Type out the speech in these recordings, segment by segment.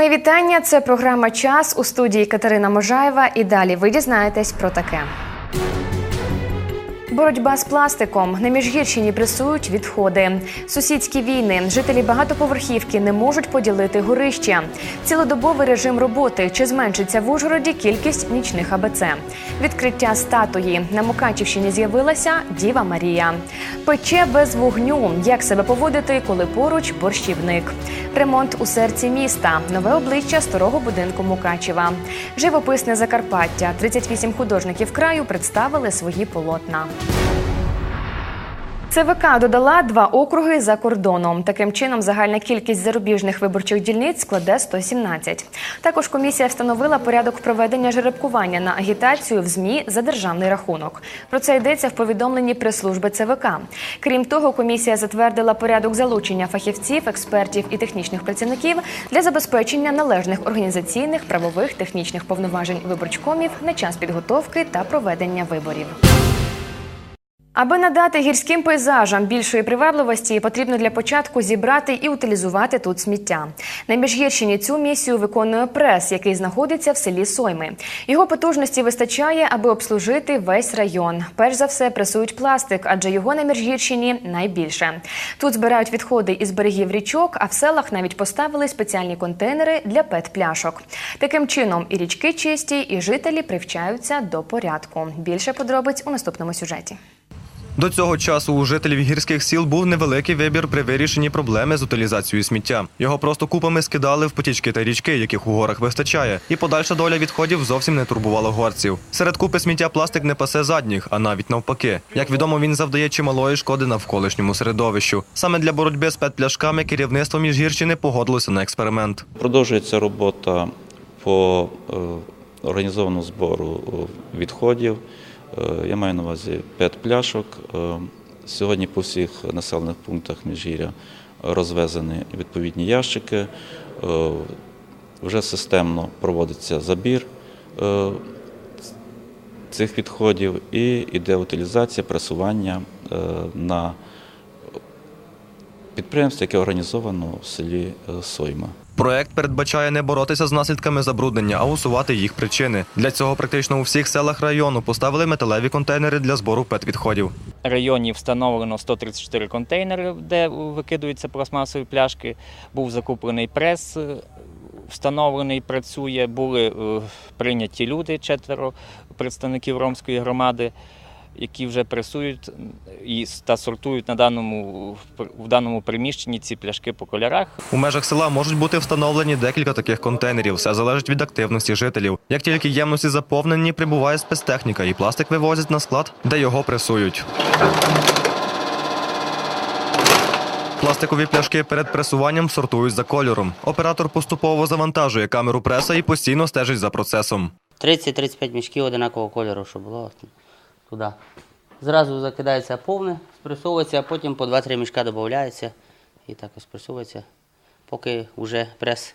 Мої вітання. Це програма Час у студії Катерина Можаєва. І далі ви дізнаєтесь про таке. Боротьба з пластиком на міжгірщині пресують відходи. Сусідські війни. Жителі багатоповерхівки не можуть поділити горище. Цілодобовий режим роботи. Чи зменшиться в Ужгороді кількість нічних АБЦ? Відкриття статуї на Мукачівщині з'явилася Діва Марія. Пече без вогню. Як себе поводити, коли поруч борщівник? Ремонт у серці міста. Нове обличчя старого будинку Мукачева. Живописне Закарпаття. 38 художників краю представили свої полотна. ЦВК додала два округи за кордоном. Таким чином, загальна кількість зарубіжних виборчих дільниць складе 117. Також комісія встановила порядок проведення жеребкування на агітацію в ЗМІ за державний рахунок. Про це йдеться в повідомленні прес-служби ЦВК. Крім того, комісія затвердила порядок залучення фахівців, експертів і технічних працівників для забезпечення належних організаційних, правових, технічних повноважень виборчкомів на час підготовки та проведення виборів. Аби надати гірським пейзажам більшої привабливості, потрібно для початку зібрати і утилізувати тут сміття. На Міжгірщині цю місію виконує прес, який знаходиться в селі Сойми. Його потужності вистачає, аби обслужити весь район. Перш за все пресують пластик, адже його на Міжгірщині найбільше. Тут збирають відходи із берегів річок, а в селах навіть поставили спеціальні контейнери для пет-пляшок. Таким чином і річки чисті, і жителі привчаються до порядку. Більше подробиць у наступному сюжеті. До цього часу у жителів гірських сіл був невеликий вибір при вирішенні проблеми з утилізацією сміття. Його просто купами скидали в потічки та річки, яких у горах вистачає, і подальша доля відходів зовсім не турбувала горців. Серед купи сміття пластик не пасе задніх, а навіть навпаки. Як відомо, він завдає чималої шкоди навколишньому середовищу. Саме для боротьби з петпляшками керівництво Міжгірщини погодилося на експеримент. Продовжується робота по е, організованому збору е, відходів. Е, Я маю на увазі п'ять пляшок. Е, Сьогодні по всіх населених пунктах Міжгір'я розвезені відповідні ящики. Е, Вже системно проводиться забір цих відходів і йде утилізація, пресування на підприємство, яке організовано в селі Сойма. Проект передбачає не боротися з наслідками забруднення, а усувати їх причини. Для цього практично у всіх селах району поставили металеві контейнери для збору петвідходів. районі встановлено 134 контейнери, де викидуються пластмасові пляшки. Був закуплений прес, е, встановлений, працює. Були е, прийняті люди, четверо представників ромської громади, які вже пресують і та сортують на даному в даному приміщенні ці пляшки по кольорах. У межах села можуть бути встановлені декілька таких контейнерів. Все залежить від активності жителів. Як тільки ємності заповнені, прибуває спецтехніка, і пластик вивозять на склад, де його пресують. Пластикові пляшки перед пресуванням сортують за кольором. Оператор поступово завантажує камеру преса і постійно стежить за процесом. 30-35 мішків одинакового кольору, щоб було туди. Зразу закидається повне, спресовується, а потім по 2-3 мішка додається і так спресовується, поки вже прес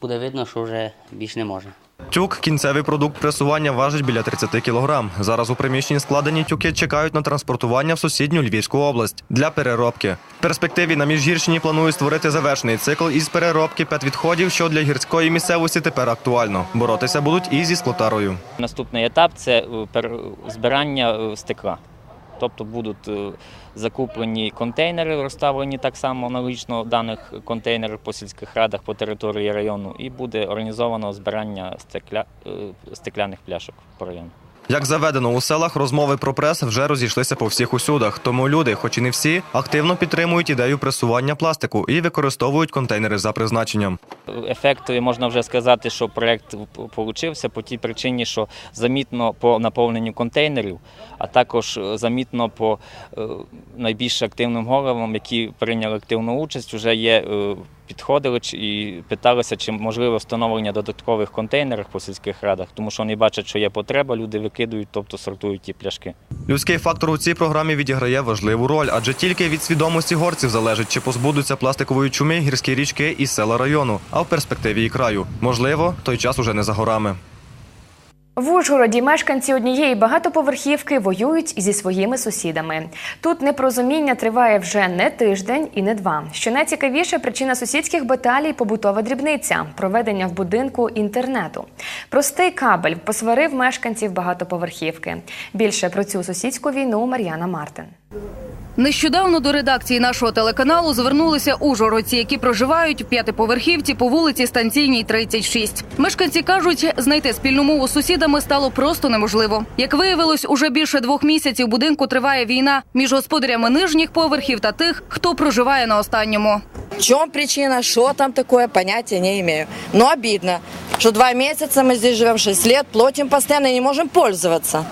буде видно, що вже більш не можна. Тюк кінцевий продукт пресування важить біля 30 кілограм. Зараз у приміщенні складені тюки чекають на транспортування в сусідню Львівську область для переробки. В перспективі на Міжгірщині планують створити завершений цикл із переробки петвідходів, що для гірської місцевості тепер актуально. Боротися будуть і зі склотарою. Наступний етап це е, збирання е, стекла. Тобто будуть е, закуплені контейнери, розставлені так само аналогічно даних контейнерів по сільських радах по території району, і буде організовано збирання стекля... е, стекляних пляшок по району. Як заведено у селах, розмови про прес вже розійшлися по всіх усюдах. Тому люди, хоч і не всі, активно підтримують ідею пресування пластику і використовують контейнери за призначенням. Ефект можна вже сказати, що проект получився по тій причині, що замітно по наповненню контейнерів, а також е, замітно по е, найбільш активним головам, які прийняли активну участь, вже є. Підходили і питалися, чи можливе встановлення додаткових контейнерів по сільських радах, тому що вони бачать, що є потреба, люди викидують, тобто сортують ті пляшки. Людський фактор у цій програмі відіграє важливу роль, адже тільки від свідомості горців залежить, чи позбудуться пластикової чуми гірські річки і села району, а в перспективі і краю. Можливо, той час уже не за горами. В Ужгороді мешканці однієї багатоповерхівки воюють зі своїми сусідами. Тут непорозуміння триває вже не тиждень і не два. Що найцікавіше, причина сусідських баталій побутова дрібниця проведення в будинку інтернету. Простий кабель посварив мешканців багатоповерхівки. Більше про цю сусідську війну Мар'яна Мартин. Нещодавно до редакції нашого телеканалу звернулися ужгородці, які проживають в п'ятиповерхівці по вулиці Станційній, 36. Мешканці кажуть, знайти спільну мову з сусідами стало просто неможливо. Як виявилось, уже більше двох місяців будинку триває війна між господарями нижніх поверхів та тих, хто проживає на останньому. В чем причина, что там такое, понятия не имею. Но обидно, что два месяца мы здесь живем, 6 лет, платим постоянно и не можем пользоваться.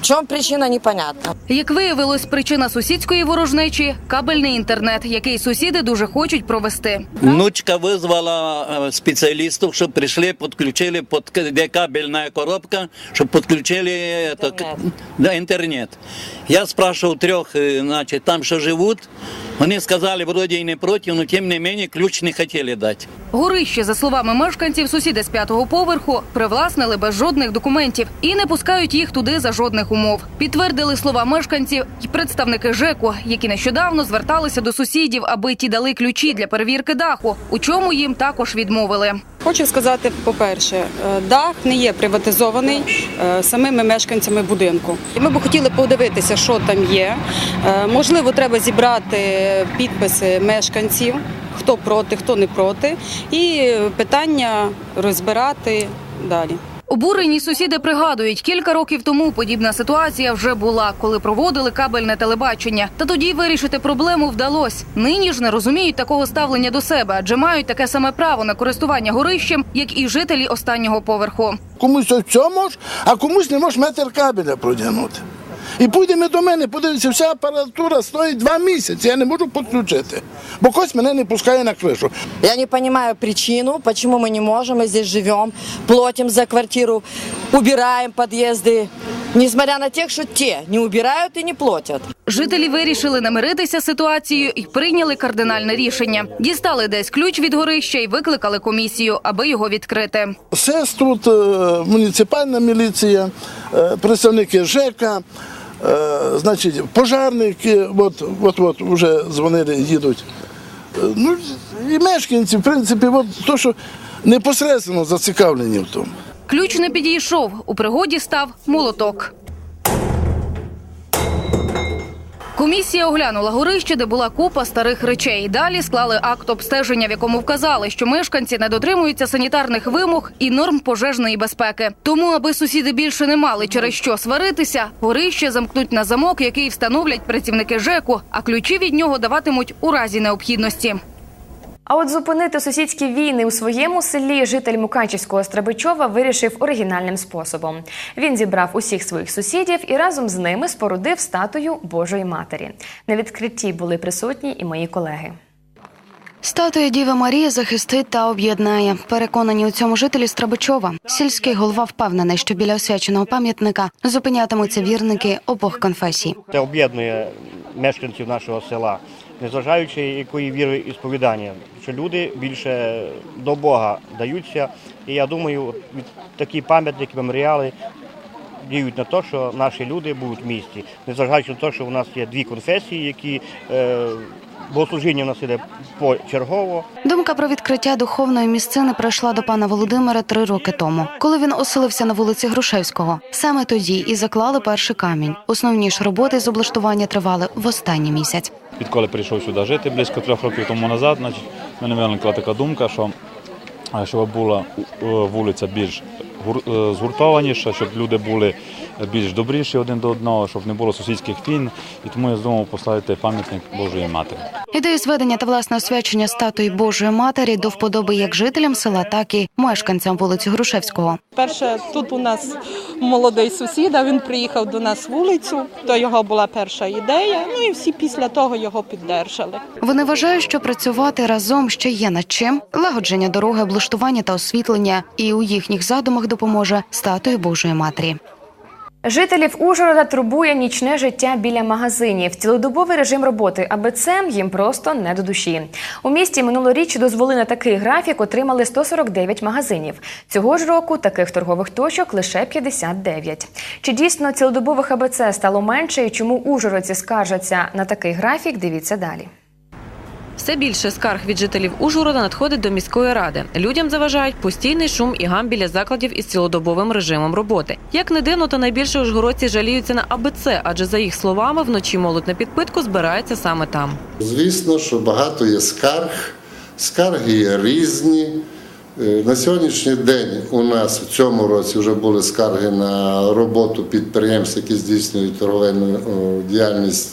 В чем причина, непонятно. Як виявилось, причина сусідської ворожнечі кабельний інтернет, який сусіди дуже хочуть провести. Внучка вызвала э, специалистов, чтобы пришли, подключили, под, где кабельная коробка, чтобы подключили это, к- Интернет. да, интернет. Я спрашивал трех, э, значит, там что живут, они сказали, вроде и не против, но тем не менее ключ не хотели дать. Горище, за словами мешканців, сусіди з п'ятого поверху привласнили без жодних документів і не пускають їх туди за жодних умов. Підтвердили слова мешканців і представники ЖЕКу, які нещодавно зверталися до сусідів, аби ті дали ключі для перевірки даху, у чому їм також відмовили. Хочу сказати, по-перше, е, дах не є приватизований е, самими мешканцями будинку. Ми б хотіли подивитися, що там є. Е, Можливо, треба зібрати підписи мешканців, хто проти, хто не проти, і питання розбирати далі. Обурені сусіди пригадують, кілька років тому подібна ситуація вже була, коли проводили кабельне телебачення. Та тоді вирішити проблему вдалося. Нині ж не розуміють такого ставлення до себе, адже мають таке саме право на користування горищем, як і жителі останнього поверху. Комусь ось цього мож, а комусь не може метр кабеля продягнути. І підемо до мене, подивіться, вся апаратура стоїть два місяці, я не можу підключити, бо хтось мене не пускає на кришу. Я не понимаю причину, почему мы не можем, мы здесь живем, платим за квартиру, убираем подъезды, несмотря на тех, что те не убирают и не платят. Жителі вирішили не миритися з ситуацією і прийняли кардинальне рішення. Дістали десь ключ від горища і викликали комісію, аби його відкрити. СЕС тут, е, муніципальна міліція, е, представники ЖЕКа, е, значить, пожарники, от, от, от вже дзвонили, їдуть. Е, Ну, і мешканці, в принципі, от то, що непосередньо зацікавлені в тому. Ключ не підійшов. У пригоді став молоток. Комісія оглянула горище, де була купа старих речей. Далі склали акт обстеження, в якому вказали, що мешканці не дотримуються санітарних вимог і норм пожежної безпеки. Тому, аби сусіди більше не мали через що сваритися, горище замкнуть на замок, який встановлять працівники ЖЕКу, а ключі від нього даватимуть у разі необхідності. А от зупинити сусідські війни у своєму селі житель Мукачівського Страбичова вирішив оригінальним способом. Він зібрав усіх своїх сусідів і разом з ними спорудив статую Божої Матері. На відкритті були присутні і мої колеги. Статуя Діви Марії захистить та об'єднає. Переконані у цьому жителі Страбичова. Сільський голова впевнений, що біля освяченого пам'ятника зупинятимуться вірники обох конфесій. Це об'єднує мешканців нашого села, незважаючи якої віри і сповідання, що люди більше до Бога даються. І я думаю, такі пам'ятники, меморіали діють на те, що наші люди будуть в місті, незважаючи на те, що у нас є дві конфесії, які е, богослужіння у нас іде почергово. Думка про відкриття духовної місцини прийшла до пана Володимира три роки тому, коли він оселився на вулиці Грушевського. Саме тоді і заклали перший камінь. Основні ж роботи з облаштування тривали в останній місяць. Відколи прийшов сюди жити близько трьох років тому назад, значить, в мене виникла така думка, що е, щоб була е, вулиця більш е, щоб люди були більш добріші один до одного, щоб не було сусідських війн. І тому я здумав поставити пам'ятник Божої Матері. Ідея зведення та власне освячення статуї Божої Матері до вподоби як жителям села, так і мешканцям вулиці Грушевського. Перше, тут у нас молодий сусід, а він приїхав до нас вулицю, то його була перша ідея. Ну і всі після того його піддержали. Вони вважають, що працювати разом ще є над чим лагодження дороги, облаштування та освітлення, і у їхніх задумах допоможе статуя Божої Матері. Жителів Ужгорода турбує нічне життя біля магазинів. Цілодобовий режим роботи АБЦ їм просто не до душі. У місті минулоріч дозволи на такий графік отримали 149 магазинів. Цього ж року таких торгових точок лише 59. Чи дійсно цілодобових АБЦ стало менше і чому ужгородці скаржаться на такий графік? Дивіться далі. Все більше скарг від жителів Ужгорода надходить до міської ради. Людям заважають постійний шум і гам біля закладів із цілодобовим режимом роботи. Як не дивно, то найбільше ужгородці жаліються на АБЦ, адже за їх словами, вночі молодь на підпитку збирається саме там. Звісно, що багато є скарг, скарги є різні. Е, На сьогоднішній день у нас в цьому році вже були скарги на роботу підприємств, які здійснюють торговельну діяльність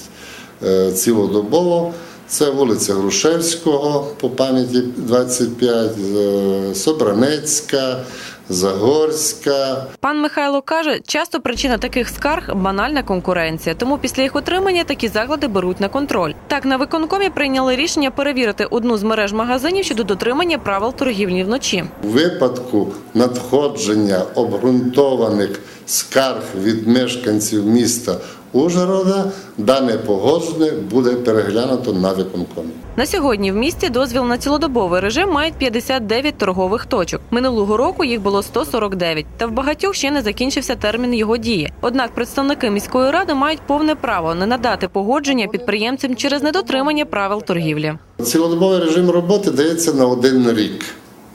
е, цілодобово. Це вулиця Грушевського по пам'яті 25, е, Собранецька, Загорська, Пан Михайло каже, часто причина таких скарг банальна конкуренція. Тому після їх отримання такі заклади беруть на контроль. Так на виконкомі прийняли рішення перевірити одну з мереж магазинів щодо дотримання правил торгівлі вночі. У випадку надходження обґрунтованих скарг від мешканців міста Ужгорода дане погодження буде переглянуто на виконкомі. На сьогодні в місті дозвіл на цілодобовий режим мають 59 торгових точок. Минулого року їх було 149, та в багатьох ще не закінчився термін його дії. Однак представники міської ради мають повне право не надати погодження підприємцям через недотримання правил торгівлі. Цілодобовий режим роботи дається на один рік.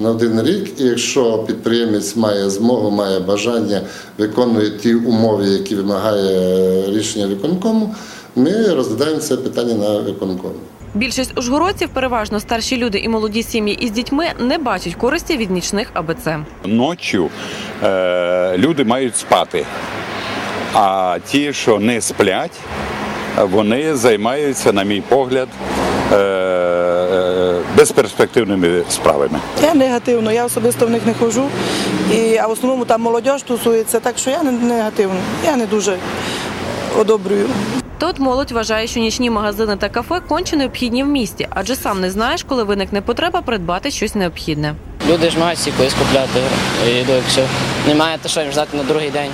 На один рік, і якщо підприємець має змогу, має бажання, виконує ті умови, які вимагає рішення виконкому, ми розглядаємо це питання на виконкомі. Більшість ужгородців, переважно старші люди і молоді сім'ї із дітьми, не бачать користі від нічних АБЦ. Ночі е, люди мають спати, а ті, що не сплять, вони займаються, на мій погляд, е, безперспективними справами. Я негативно, я особисто в них не ходжу. І, а в основному там молодь тусується, так що я не негативно. Я не дуже одобрюю. Тут молодь вважає, що нічні магазини та кафе конче необхідні в місті, адже сам не знаєш, коли виникне потреба придбати щось необхідне. Люди ж мають всі колись купляти їду, якщо немає, то що їм ждати на другий день.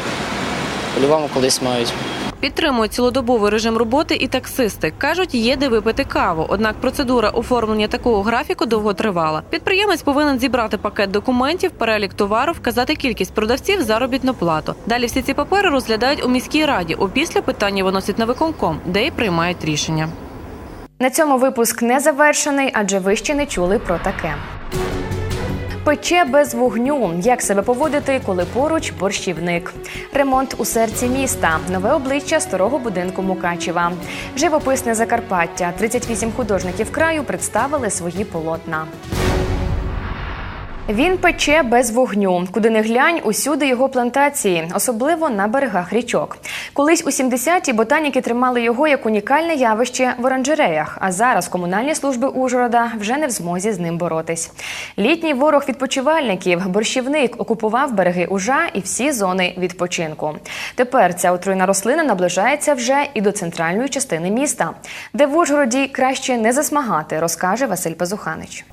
По-любому колись мають. Підтримують цілодобовий режим роботи і таксисти. Кажуть, є де випити каву. Однак процедура оформлення такого графіку довго тривала. Підприємець повинен зібрати пакет документів, перелік товару, вказати кількість продавців, заробітну плату. Далі всі ці папери розглядають у міській раді. Опісля питання виносять на виконком, де й приймають рішення. На цьому випуск не завершений, адже ви ще не чули про таке. Пече без вогню. Як себе поводити, коли поруч борщівник? Ремонт у серці міста. Нове обличчя старого будинку Мукачева. Живописне Закарпаття. 38 художників краю представили свої полотна. Він пече без вогню. Куди не глянь, усюди його плантації, особливо на берегах річок. Колись у 70-ті ботаніки тримали його як унікальне явище в оранжереях, а зараз комунальні служби Ужгорода вже не в змозі з ним боротись. Літній ворог відпочивальників, борщівник, окупував береги Ужа і всі зони відпочинку. Тепер ця отруйна рослина наближається вже і до центральної частини міста, де в Ужгороді краще не засмагати, розкаже Василь Пазуханич.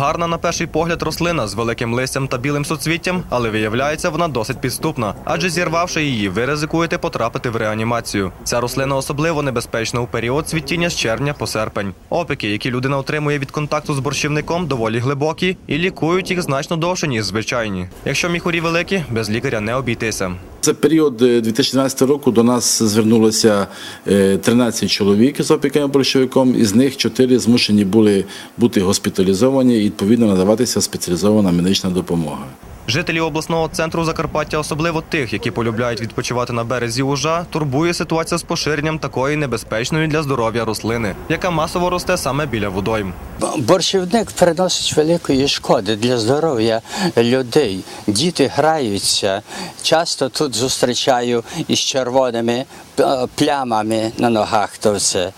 Гарна на перший погляд рослина з великим листям та білим суцвіттям, але виявляється вона досить підступна. Адже зірвавши її, ви ризикуєте потрапити в реанімацію. Ця рослина особливо небезпечна у період цвітіння з червня по серпень. Опіки, які людина отримує від контакту з борщівником, доволі глибокі і лікують їх значно довше, ніж звичайні. Якщо міхурі великі, без лікаря не обійтися. За період е, 2012 року до нас звернулося е, 13 чоловік з опіками борщовиком, із них 4 змушені були бути госпіталізовані відповідно надаватися спеціалізована медична допомога. Жителі обласного центру Закарпаття, особливо тих, які полюбляють відпочивати на березі Ужа, турбує ситуація з поширенням такої небезпечної для здоров'я рослини, яка масово росте саме біля водойм. Борщівник приносить великої шкоди для здоров'я людей. Діти граються. Часто тут зустрічаю із червоними е, плямами на ногах. То все.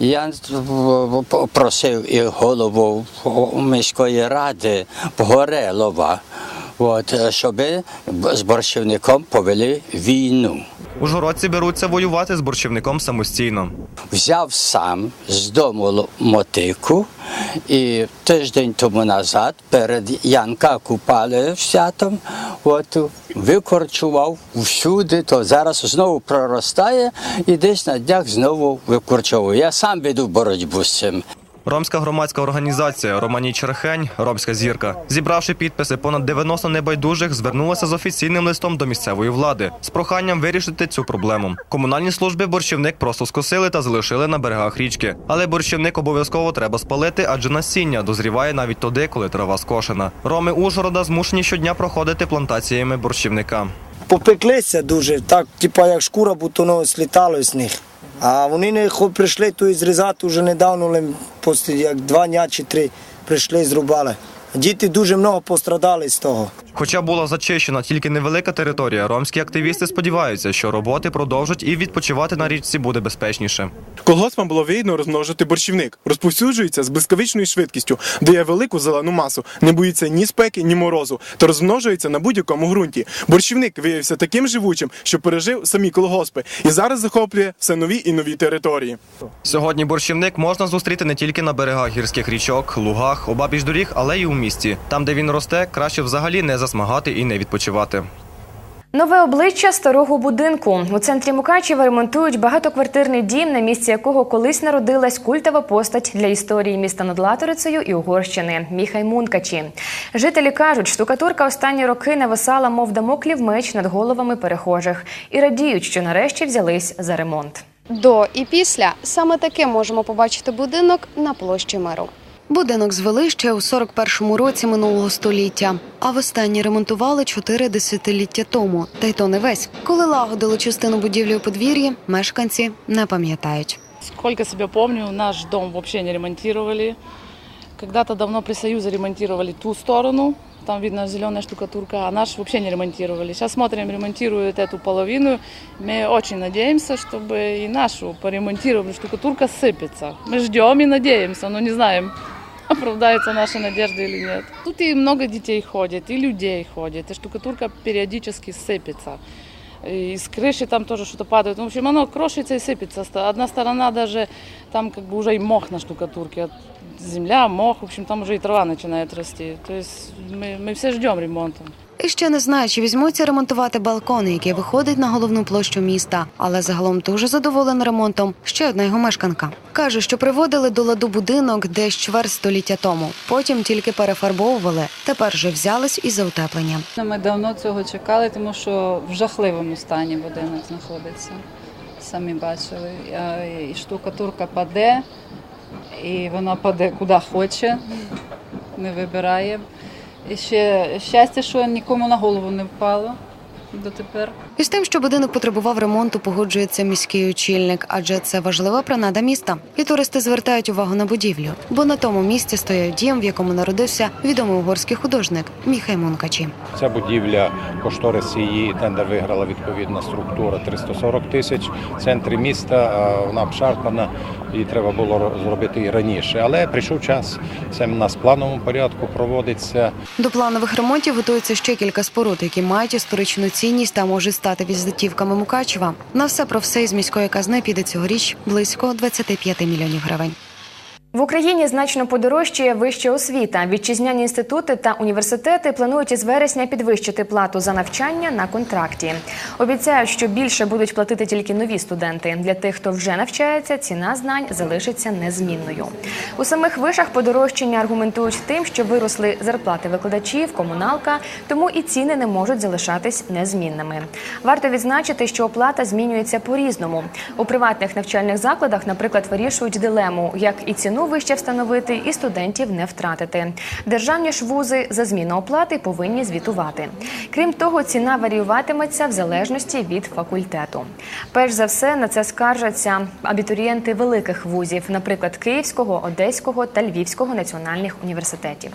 Я просив і голову міської ради Погорелова, от, щоб з борщівником повели війну. Ужгородці беруться воювати з борщівником самостійно. Взяв сам з дому мотику і тиждень тому назад перед Янка купали святом, от викорчував всюди, то зараз знову проростає і десь на днях знову викорчовує. Я сам веду боротьбу з цим. Ромська громадська організація Романій Черхень, Ромська зірка, зібравши підписи понад 90 небайдужих, звернулася з офіційним листом до місцевої влади з проханням вирішити цю проблему. Комунальні служби борщівник просто скосили та залишили на берегах річки. Але борщівник обов'язково треба спалити, адже насіння дозріває навіть тоді, коли трава скошена. Роми Ужгорода змушені щодня проходити плантаціями борщівника. Попеклися дуже, так, типа як шкура бутоно слітало з них. А вони не прийшли то зрізати вже недавно, як два дня чи три прийшли і зрубали. Діти дуже много пострадали з того. Хоча була зачищена тільки невелика територія, ромські активісти сподіваються, що роботи продовжать і відпочивати на річці буде безпечніше. Колгоспам було вигідно розмножити борщівник. Розповсюджується з блискавичною швидкістю, дає велику зелену масу, не боїться ні спеки, ні морозу, та розмножується на будь-якому ґрунті. Борщівник виявився таким живучим, що пережив самі колгоспи, і зараз захоплює все нові і нові території. Сьогодні борщівник можна зустріти не тільки на берегах гірських річок, лугах, обабіч доріг, але й у місті. Там, де він росте, краще взагалі не засмагати і не відпочивати. Нове обличчя старого будинку у центрі Мукачева ремонтують багатоквартирний дім, на місці якого колись народилась культова постать для історії міста над Латорицею і Угорщини Міхай Мункачі. Жителі кажуть, штукатурка останні роки нависала, мов дамоклів меч над головами перехожих, і радіють, що нарешті взялись за ремонт. До і після саме таке можемо побачити будинок на площі миру. Будинок звели ще у 41-му році минулого століття, а востаннє ремонтували чотири десятиліття тому. Та й то не весь. Коли лагодили частину будівлі у подвір'ї, мешканці не пам'ятають. Сколько себя помню, наш дом вообще не ремонтировали. Когда-то давно при Союзе ремонтировали ту сторону, там видно зеленая штукатурка, а наш вообще не ремонтировали. Сейчас смотрим, ремонтируют эту половину. Мы очень надеемся, чтобы и нашу поремонтировали. Штукатурка сыпется. Мы ждем и надеемся, но не знаем, оправдаются наши надежды или нет. Тут и много детей ходит, и людей ходит, и штукатурка периодически сыпется. И с крыши там тоже что-то падает. В общем, оно крошится и сыпется. Одна сторона даже, там как бы уже и мох на штукатурке. Земля, мох, в общем, там уже и трава начинает расти. То есть мы, мы все ждем ремонта. І ще не знаю, чи візьмуться ремонтувати балкон, який виходить на головну площу міста. Але загалом дуже задоволена ремонтом. Ще одна його мешканка каже, що приводили до ладу будинок десь чверть століття тому. Потім тільки перефарбовували. Тепер же взялись і за утеплення. Ми давно цього чекали, тому що в жахливому стані будинок знаходиться. Самі бачили. І штукатурка паде, і вона паде куди хоче, не вибирає. І ще щастя, що нікому на голову не впало дотепер. І з тим, що будинок потребував ремонту, погоджується міський очільник, адже це важлива принада міста. І туристи звертають увагу на будівлю, бо на тому місці стояв дім, в якому народився відомий угорський художник Міхай Мункачі. Ця будівля, кошторис її тендер виграла відповідна структура 340 тисяч. В центрі міста вона обшарпана, її треба було зробити і раніше. Але прийшов час. Це в нас в плановому порядку проводиться. До планових ремонтів готується ще кілька споруд, які мають історичну цінність та може стати візитівками Мукачева. На все про все із міської казни піде цьогоріч близько 25 мільйонів гривень. В Україні значно подорожчає вища освіта. Вітчизняні інститути та університети планують із вересня підвищити плату за навчання на контракті. Обіцяють, що більше будуть платити тільки нові студенти. Для тих, хто вже навчається, ціна знань залишиться незмінною. У самих вишах подорожчання аргументують тим, що виросли зарплати викладачів, комуналка, тому і ціни не можуть залишатись незмінними. Варто відзначити, що оплата змінюється по-різному. У приватних навчальних закладах, наприклад, вирішують дилему, як і ціну вище встановити, і студентів не втратити. Державні ж вузи за зміну оплати повинні звітувати. Крім того, ціна варіюватиметься в залежності від факультету. Перш за все на це скаржаться абітурієнти великих вузів, наприклад, Київського, Одеського та Львівського національних університетів.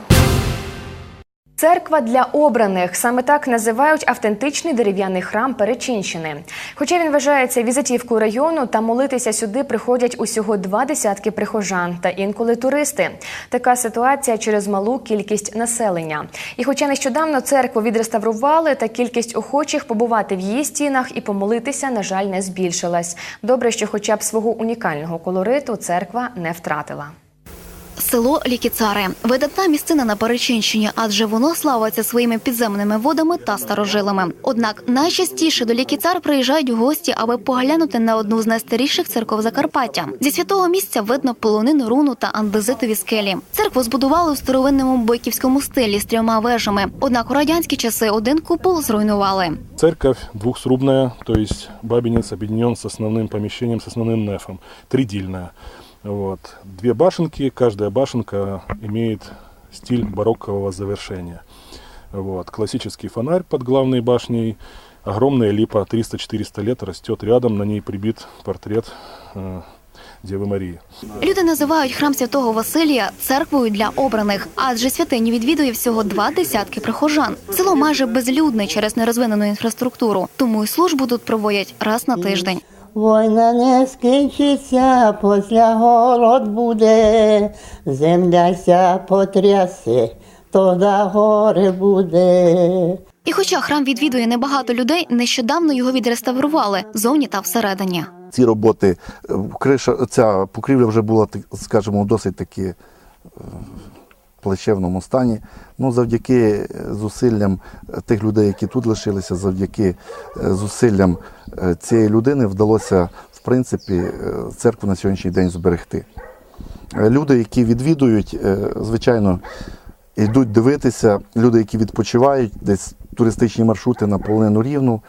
Церква для обраних саме так називають автентичний дерев'яний храм Перечинщини. Хоча він вважається візитівкою району, та молитися сюди приходять усього два десятки прихожан та інколи туристи. Така ситуація через малу кількість населення. І хоча нещодавно церкву відреставрували, та кількість охочих побувати в її стінах і помолитися, на жаль, не збільшилась. Добре, що хоча б свого унікального колориту церква не втратила Село Лікіцари видатна місцина на Перечинщині, адже воно славиться своїми підземними водами та старожилами. Однак найчастіше до Лікіцар приїжджають гості, аби поглянути на одну з найстаріших церков Закарпаття. Зі святого місця видно полонину руну та андезитові скелі. Церкву збудували у старовинному бойківському стилі з трьома вежами. Однак у радянські часи один купол зруйнували. Церковь двухсрубная, то есть бабинец объединен с основным помещением, с основным нефом, тридильная. Вот. Две башенки, каждая башенка имеет стиль бароккового завершения. Вот. Классический фонарь под главной башней, огромная липа 300-400 лет растет рядом, на ней прибит портрет э, Девы Марии. Люди називають храм святого Василія церквою для обраних, адже святиню відвідує всього два десятки прихожан. Село майже безлюдне через нерозвинену інфраструктуру, тому й службу тут проводять раз на тиждень. Війна не скінчиться, після голод буде, земля ся потрясе, тоді горе буде. І хоча храм відвідує небагато людей, нещодавно його відреставрували зовні та всередині. ці роботи, е, криша, ця покрівля вже була, скажімо, досить таки е, плачевному стані. Ну, завдяки е, зусиллям е, тих людей, які тут лишилися, завдяки е, зусиллям цієї людини вдалося, в принципі, церкву на сьогоднішній день зберегти. Люди, які відвідують, звичайно, йдуть дивитися, люди, які відпочивають, десь туристичні маршрути на полонину рівну.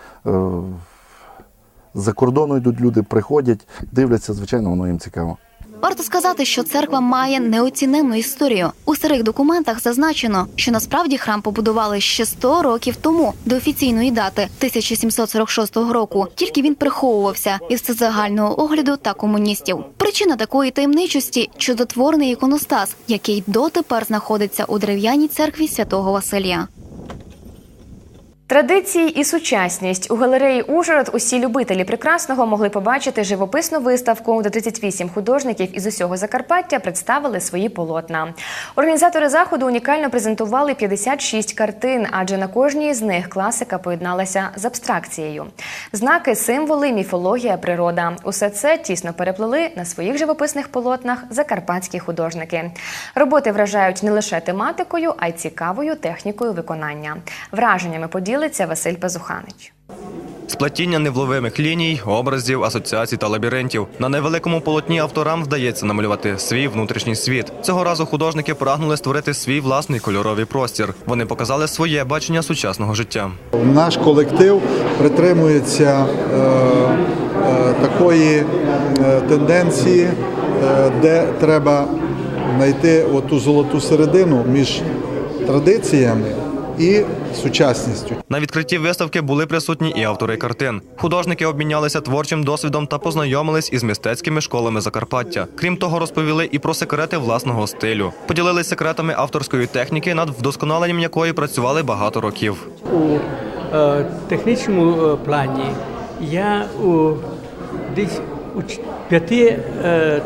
з-за кордону йдуть люди, приходять, дивляться, звичайно, воно їм цікаво. Варто сказати, що церква має неоціненну історію. У старих документах зазначено, що насправді храм побудували ще 100 років тому до офіційної дати 1746 року. Тільки він приховувався із всезагального огляду та комуністів. Причина такої таємничості чудотворний іконостас, який дотепер знаходиться у дерев'яній церкві святого Василія. Традиції і сучасність у галереї Ужгород усі любителі прекрасного могли побачити живописну виставку, де 38 художників із усього Закарпаття представили свої полотна. Організатори заходу унікально презентували 56 картин, адже на кожній з них класика поєдналася з абстракцією. Знаки, символи, міфологія, природа усе це тісно переплели на своїх живописних полотнах закарпатські художники. Роботи вражають не лише тематикою, а й цікавою технікою виконання. Враженнями поділиться Василь Пазуханич. Сплетіння невловимих ліній, образів, асоціацій та лабіринтів. На невеликому полотні авторам вдається намалювати свій внутрішній світ. Цього разу художники прагнули створити свій власний кольоровий простір. Вони показали своє бачення сучасного життя. Наш колектив притримується е, е, такої е, тенденції, е, де треба знайти оту золоту середину між традиціями і сучасністю. На відкритті виставки були присутні і автори картин. Художники обмінялися творчим досвідом та познайомились із мистецькими школами Закарпаття. Крім того, розповіли і про секрети власного стилю. Поділились секретами авторської техніки, над вдосконаленням якої працювали багато років. У е, технічному е, плані я у десь у п'яти е,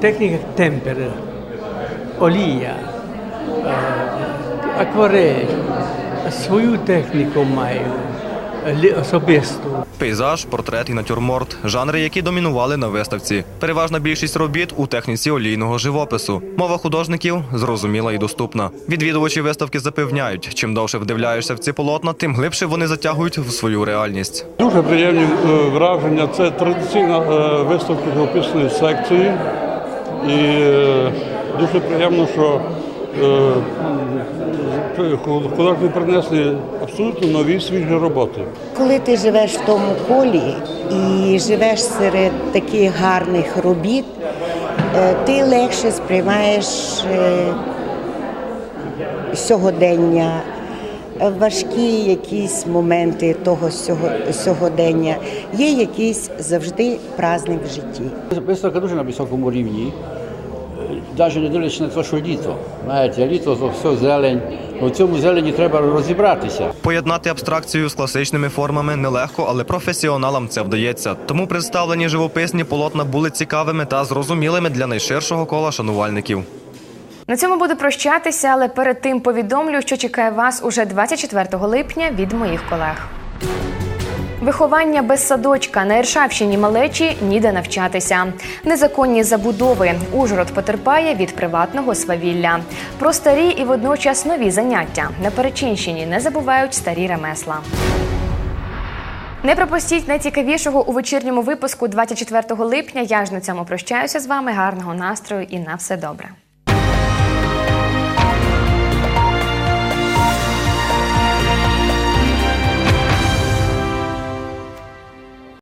техніках темпер, олія, е, акварель, свою техніку маю лі- особисту. Пейзаж, портрет і натюрморт жанри, які домінували на виставці. Переважна більшість робіт у техніці олійного живопису. Мова художників зрозуміла і доступна. Відвідувачі виставки запевняють, чим довше вдивляєшся в ці полотна, тим глибше вони затягують в свою реальність. Дуже приємні е, враження. Це традиційна е, виставка живописної секції. І е, дуже приємно, що е, художники принесли абсолютно нові свіжі роботи. Коли ти живеш в тому колі і живеш серед таких гарних робіт, е, ти легше сприймаєш е, сьогодення, важкі якісь моменти того сього- сьогодення. Є якийсь завжди праздник в житті. Виставка дуже на високому рівні. Навіть не дивлячись на те, що літо. Знаєте, літо то все зелень. У цьому зелені треба розібратися. Поєднати абстракцію з класичними формами нелегко, але професіоналам це вдається. Тому представлені живописні полотна були цікавими та зрозумілими для найширшого кола шанувальників. На цьому буду прощатися, але перед тим повідомлю, що чекає вас уже 24 липня від моїх колег. Виховання без садочка на Іршавщині малечі ніде навчатися. Незаконні забудови. Ужгород потерпає від приватного свавілля. Про старі і водночас нові заняття. На Перечинщині не забувають старі ремесла. Не пропустіть найцікавішого у вечірньому випуску 24 липня. Я ж на цьому прощаюся з вами. Гарного настрою і на все добре.